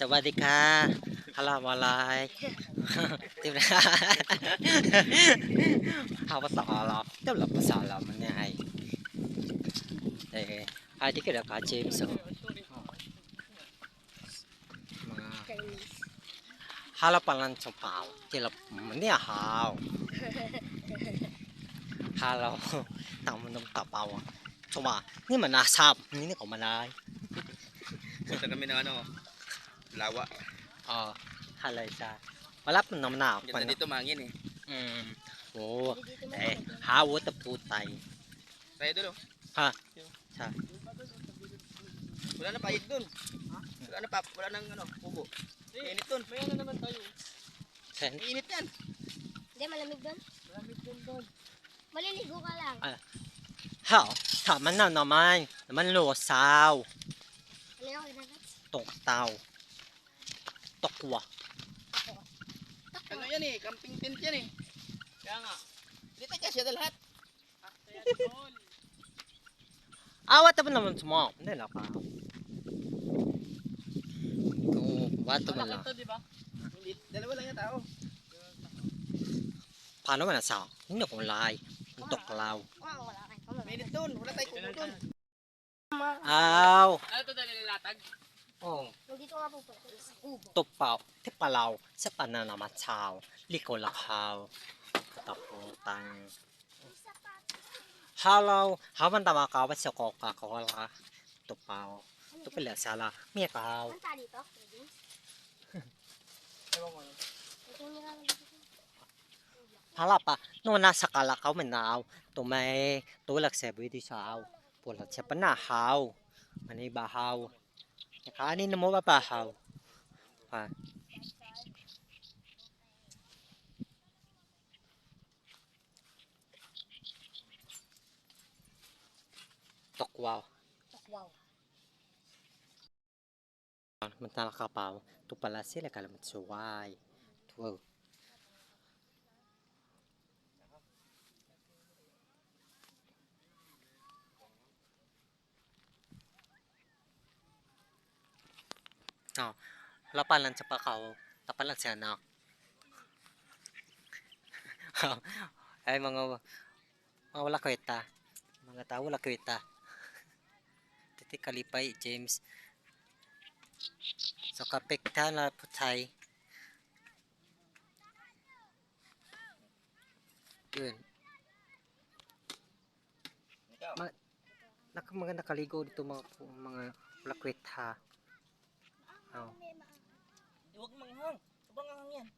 สวัสดีค่ะฮัลโหลมาลายติมนะเขาภาษาลาวเติมหลับภาษาลาวมันไอ้เอ้ไอ้ที่เกิดกับเจมส์ hala palan chopao tila mani hao hala tam nam tapao choma ni mana sap ni ni ko malai ฉันก็ไม่นอนเนาะ Lawa. Oo. Oh, halay sa. Wala pa naman ako. Ganda dito mangin eh. Mm. Oo. Oh, eh, hawot na putay. Tayo dulo. Ha? Sa. Wala na payit dun. Ha? Wala na pa, wala nang ano, kubo. Eh, init dun. May ano naman tayo. Sen? Init yan. Hindi, malamig dun. Malamig dun dun. Maliligo ka lang. Ah. Ha? Tama na naman. Naman lusaw. Ano yung ginagawa? Toktaw. Tokwa. Ano yan eh, camping tent yan eh. Kaya nga. Dito kasi siya lahat. Awat ah, apa naman semua? Hindi lang pa. Kung bato man lang. Ito, di ba? Hindi, dalawa lang yung tao. Oh. Paano man nasa? Hindi ko lay. Untuk law. Minit doon, wala tayo kumuton. Aw. Ano to dali latag? โอ้ Nung dito nga po pala sa kubo. ตบเปล่าที่ปลาเราสปานานามาชาวลิโกละคาวตะปูตังฮาเราฮามันตามากาวว่าสกอกากอละตบเปล่าต Nakaanin na mo mapahaw. Ha? Tokwaw. Tokwaw. Mantala kapaw. Tu pala sila kalamat suway. Tuwaw. Oh, no. Lapalan sa pakaw. Lapalan sa anak. Ay mga mga wala kweta. Mga tao wala kweta. Titi kalipay James. So kapekta na putay. Yun. Ma- Nakamaganda kaligo dito mga mga lakwet ha. Oh. Huwag manghang. Huwag manghang yan.